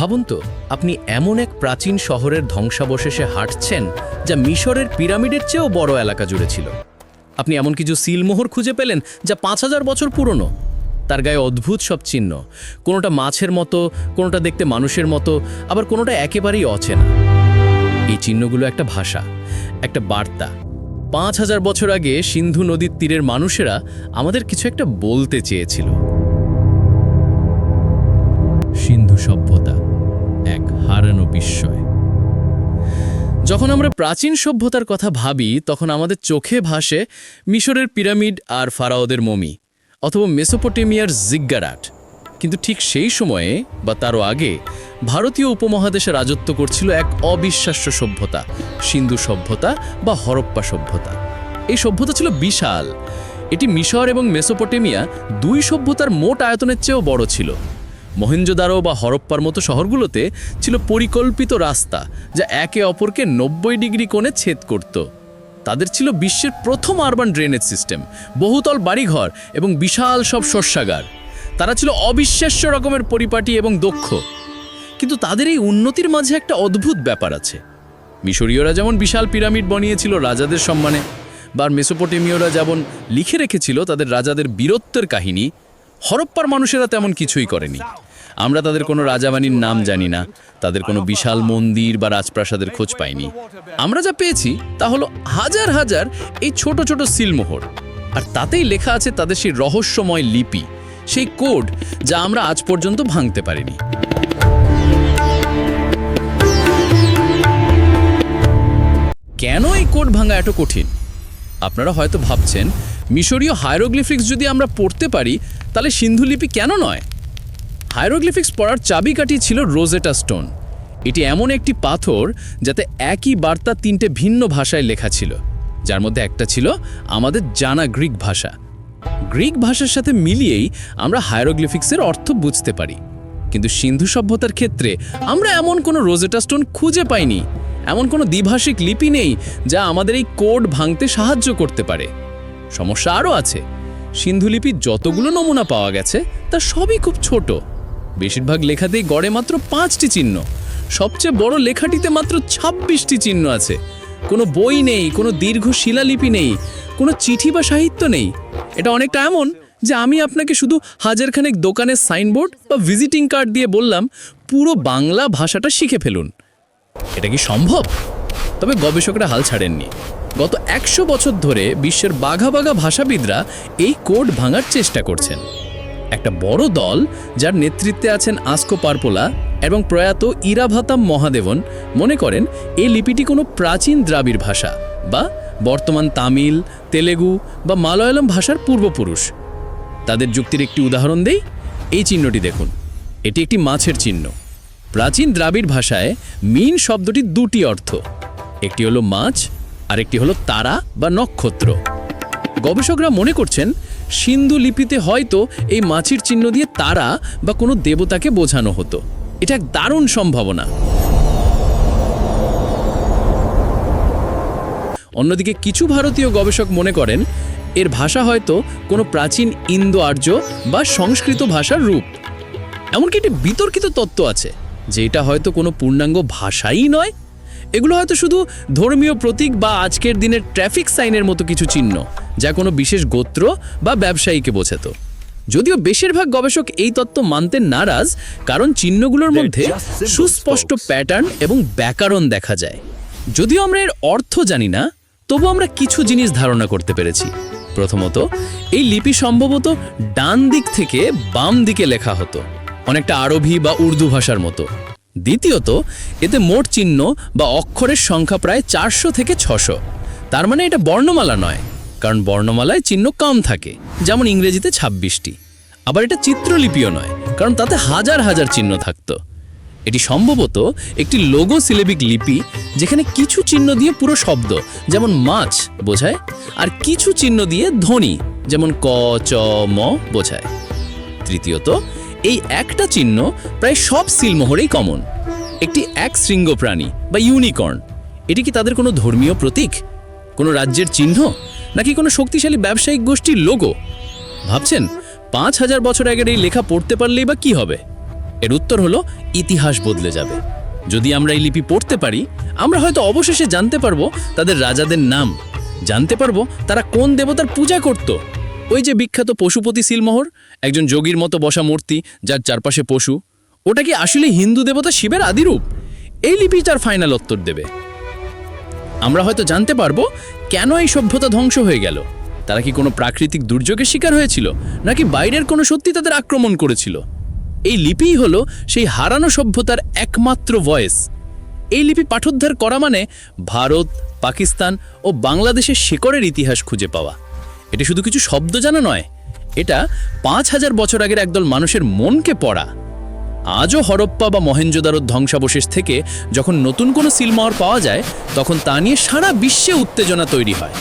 ভাবুন তো, আপনি এমন এক প্রাচীন শহরের ধ্বংসাবশেষে হাঁটছেন যা মিশরের পিরামিডের চেয়েও বড় এলাকা জুড়ে ছিল। আপনি এমন কিছু সিলমোহর খুঁজে পেলেন যা পাঁচ হাজার বছর পুরনো। তার গায়ে অদ্ভুত সব চিহ্ন, কোনোটা মাছের মতো, কোনোটা দেখতে মানুষের মতো, আবার কোনোটা একেবারেই অচেনা। এই চিহ্নগুলো একটা ভাষা, একটা বার্তা। পাঁচ হাজার বছর আগে সিন্ধু নদীর তীরের মানুষেরা আমাদের কিছু একটা বলতে চেয়েছিল। সিন্ধু সভ্যতা। হারানো বিস্ময়। যখন আমরা প্রাচীন সভ্যতার কথা ভাবি, তখন আমাদের চোখে ভাসে মিশরের পিরামিড আর ফারাওদের মমি, অথবা মেসোপটেমিয়ার জিগ্গারাট। কিন্তু ঠিক সেই সময়ে, বা তারও আগে, ভারতীয় উপমহাদেশে রাজত্ব করছিল এক অবিশ্বাস্য সভ্যতা, সিন্ধু সভ্যতা বা হরপ্পা সভ্যতা। এই সভ্যতা ছিল বিশাল। এটি মিশর এবং মেসোপটেমিয়া দুই সভ্যতার মোট আয়তনের চেয়েও বড় ছিল। মহেঞ্জোদারো বা হরপ্পার মতো শহরগুলোতে ছিল পরিকল্পিত রাস্তা, যা একে অপরকে নব্বই ডিগ্রি কোণে ছেদ করত। তাদের ছিল বিশ্বের প্রথম আরবান ড্রেনেজ সিস্টেম বহুতল বাড়িঘর এবং বিশাল সব শস্যাগার। তারা ছিল অবিশ্বাস্য রকমের পরিপাটি এবং দক্ষ। কিন্তু তাদের এই উন্নতির মাঝে একটা অদ্ভুত ব্যাপার আছে। মিশরীয়রা যেমন বিশাল পিরামিড বানিয়েছিল রাজাদের সম্মানে, বা মেসোপটেমীয়রা যেমন লিখে রেখেছিল তাদের রাজাদের বীরত্বের কাহিনী, হরপ্পার মানুষেরা তেমন কিছুই করেনি। আমরা তাদের কোনো রাজাবাণীর নাম জানি না, তাদের কোনো বিশাল মন্দির বা রাজপ্রাসাদের খোঁজ পাইনি। আমরা যা পেয়েছি তা হলো হাজার হাজার এই ছোট ছোট সিলমোহর। আর তাতেই লেখা আছে তাদের সেই রহস্যময় লিপি, সেই কোড যা আমরা আজ পর্যন্ত ভাঙতে পারিনি। কেন এই কোড ভাঙা এত কঠিন? আপনারা হয়তো ভাবছেন, মিশরীয় হায়ারোগ্লিফিক্স যদি আমরা পড়তে পারি, তাহলে সিন্ধু লিপি কেন নয়? হায়ারোগ্লিফিক্স পড়ার চাবিকাঠি ছিল রোজেটা স্টোন। এটি এমন একটি পাথর যাতে একই বার্তা তিনটে ভিন্ন ভাষায় লেখা ছিল। যার মধ্যে একটা ছিল আমাদের জানা গ্রিক ভাষা। গ্রিক ভাষার সাথে মিলিয়েই আমরা হায়ারোগ্লিফিক্সের অর্থ বুঝতে পারি। কিন্তু সিন্ধু সভ্যতার ক্ষেত্রে আমরা এমন কোনো রোজেটা স্টোন খুঁজে পাইনি। এমন কোনো দ্বিভাষিক লিপি নেই যা আমাদের এই কোড ভাঙতে সাহায্য করতে পারে। সমস্যা আরও আছে। সিন্ধু লিপির যতগুলো নমুনা পাওয়া গেছে, তা সবই খুব ছোট। বেশিরভাগ লেখাতেই গড়ে মাত্র পাঁচটি চিহ্ন। সবচেয়ে বড় লেখাটিতে মাত্র ছাব্বিশটি চিহ্ন আছে। কোনো বই নেই, কোনো দীর্ঘ শিলালিপি নেই, কোনো চিঠি বা সাহিত্য নেই। এটা অনেকটা এমন যে আমি আপনাকে শুধু হাজারখানেক দোকানের সাইনবোর্ড বা ভিজিটিং কার্ড দিয়ে বললাম, পুরো বাংলা ভাষাটা শিখে ফেলুন। এটা কি সম্ভব? তবে গবেষকরা হাল ছাড়েননি। গত একশো বছর ধরে বিশ্বের বাঘা বাঘা ভাষাবিদরা এই কোড ভাঙার চেষ্টা করছেন। একটা বড় দল যার নেতৃত্বে আছেন আস্কো পারপোলা এবং প্রয়াত ইরাভাতাম মহাদেবন মনে করেন এই লিপিটি কোনো প্রাচীন দ্রাবিড় ভাষা বা বর্তমান তামিল, তেলেগু বা মালয়ালম ভাষার পূর্বপুরুষ। তাদের যুক্তির একটি উদাহরণ দেই, এই চিহ্নটি দেখুন। এটি একটি মাছের চিহ্ন। প্রাচীন দ্রাবিড় ভাষায় মিন শব্দটি দুটি অর্থ। একটি হলো মাছ আর একটি হলো তারা বা নক্ষত্র। গবেষকরা মনে করছেন সিন্ধু লিপিতে হয়তো এই মাছির চিহ্ন দিয়ে তারা বা কোনো দেবতাকে বোঝানো হতো। এটা এক দারুণ সম্ভাবনা। অন্যদিকে কিছু ভারতীয় গবেষক মনে করেন, এর ভাষা হয়তো কোনো প্রাচীন ইন্দো আর্য বা সংস্কৃত ভাষার রূপ। এমনকি একটি বিতর্কিত তত্ত্ব আছে, যে এটা হয়তো কোনো পূর্ণাঙ্গ ভাষাই নয় এগুলো হয়তো শুধু ধর্মীয় প্রতীক বা আজকের দিনের ট্রাফিক সাইনের মতো কিছু চিহ্ন যা কোনো বিশেষ গোত্র বা ব্যবসায়ীকে বোঝাতো যদিও বেশিরভাগ গবেষক এই তত্ত্ব মানতে নারাজ কারণ চিহ্নগুলোর মধ্যে সুস্পষ্ট প্যাটার্ন এবং ব্যাকরণ দেখা যায়। যদিও আমরা এর অর্থ জানি না তবু আমরা কিছু জিনিস ধারণা করতে পেরেছি। প্রথমত এই লিপি সম্ভবত ডান দিক থেকে বাম দিকে লেখা হতো অনেকটা আরবি বা উর্দু ভাষার মতো। দ্বিতীয়ত, এতে মোট চিহ্ন বা অক্ষরের সংখ্যা প্রায় চারশো থেকে ছশো। তার মানে এটা বর্ণমালা নয়, কারণ বর্ণমালায় চিহ্ন কম থাকে, যেমন ইংরেজিতে ছাব্বিশটি। আবার এটা চিত্রলিপিও নয়, কারণ তাতে হাজার হাজার চিহ্ন থাকতো। এটি সম্ভবত একটি লোগো সিলেবিক লিপি, যেখানে কিছু চিহ্ন দিয়ে পুরো শব্দ, যেমন মাছ, বোঝায়, আর কিছু চিহ্ন দিয়ে ধ্বনি, যেমন ক, চ, ম, বোঝায়। তৃতীয়ত এই একটা চিহ্ন প্রায় সব সিলমোহরেই কমন একটি এক শৃঙ্গ প্রাণী বা ইউনিকর্ন এটি কি তাদের কোনো ধর্মীয় প্রতীক? কোনো রাজ্যের চিহ্ন? নাকি কোনো শক্তিশালী ব্যবসায়িক গোষ্ঠীর লোগো ভাবছেন, পাঁচ হাজার বছর আগের এই লেখা পড়তে পারলেই বা কি হবে? এর উত্তর হলো, ইতিহাস বদলে যাবে। যদি আমরা এই লিপি পড়তে পারি, আমরা হয়তো অবশেষে জানতে পারব তাদের রাজাদের নাম। জানতে পারব তারা কোন দেবতার পূজা করত। ওই যে বিখ্যাত পশুপতি সিলমোহর, একজন যোগীর মতো বসা মূর্তি যার চারপাশে পশু, ওটা কি আসলে হিন্দু দেবতা শিবের আদিরূপ? এই লিপি তার ফাইনাল উত্তর দেবে। আমরা হয়তো জানতে পারব কেন এই সভ্যতা ধ্বংস হয়ে গেল। তারা কি কোনো প্রাকৃতিক দুর্যোগের শিকার হয়েছিল, নাকি বাইরের কোনো সত্যি তাদের আক্রমণ করেছিল? এই লিপিই হলো সেই হারানো সভ্যতার একমাত্র ভয়েস এই লিপি পাঠোদ্ধার করা মানে ভারত, পাকিস্তান ও বাংলাদেশের শেকড়ের ইতিহাস খুঁজে পাওয়া। এটা শুধু কিছু শব্দ জানা নয়, এটা পাঁচ হাজার বছর আগের একদল মানুষের মনকে পড়া। আজও হরপ্পা বা মহেঞ্জোদারোর ধ্বংসাবশেষ থেকে যখন নতুন কোনো সিলমহর পাওয়া যায়, তখন তা নিয়ে সারা বিশ্বে উত্তেজনা তৈরি হয়।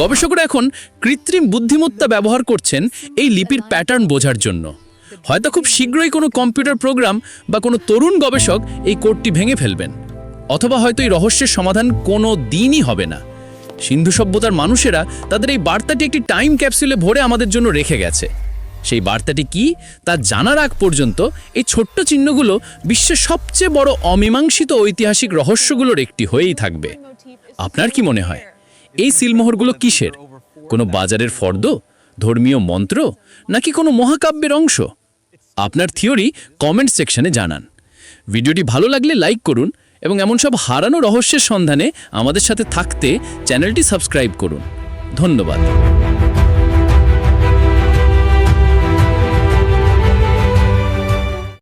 গবেষকরা এখন কৃত্রিম বুদ্ধিমত্তা ব্যবহার করছেন এই লিপির প্যাটার্ন বোঝার জন্য। হয়তো খুব শীঘ্রই কোনো কম্পিউটার প্রোগ্রাম বা কোনো তরুণ গবেষক এই কোডটি ভেঙে ফেলবেন, অথবা হয়তো এই রহস্যের সমাধান কোনো দিনই হবে না। সিন্ধু সভ্যতার মানুষেরা তাদের এই বার্তাটি একটি টাইম ক্যাপসুলে ভরে আমাদের জন্য রেখে গেছে। সেই বার্তাটি কি? তা জানার আগ পর্যন্ত এই ছোট্ট চিহ্নগুলো বিশ্বের সবচেয়ে বড় অমীমাংসিত ঐতিহাসিক রহস্যগুলোর একটি হয়েই থাকবে। আপনার কি মনে হয়? এই সিলমোহরগুলো কিসের? কোনো বাজারের ফর্দ? ধর্মীয় মন্ত্র? নাকি কোনো মহাকাব্যের অংশ? আপনার থিওরি কমেন্ট সেকশনে জানান। ভিডিওটি ভালো লাগলে লাইক করুন এবং এমন সব হারানো রহস্যের সন্ধানে আমাদের সাথে থাকতে চ্যানেলটি সাবস্ক্রাইব করুন। ধন্যবাদ।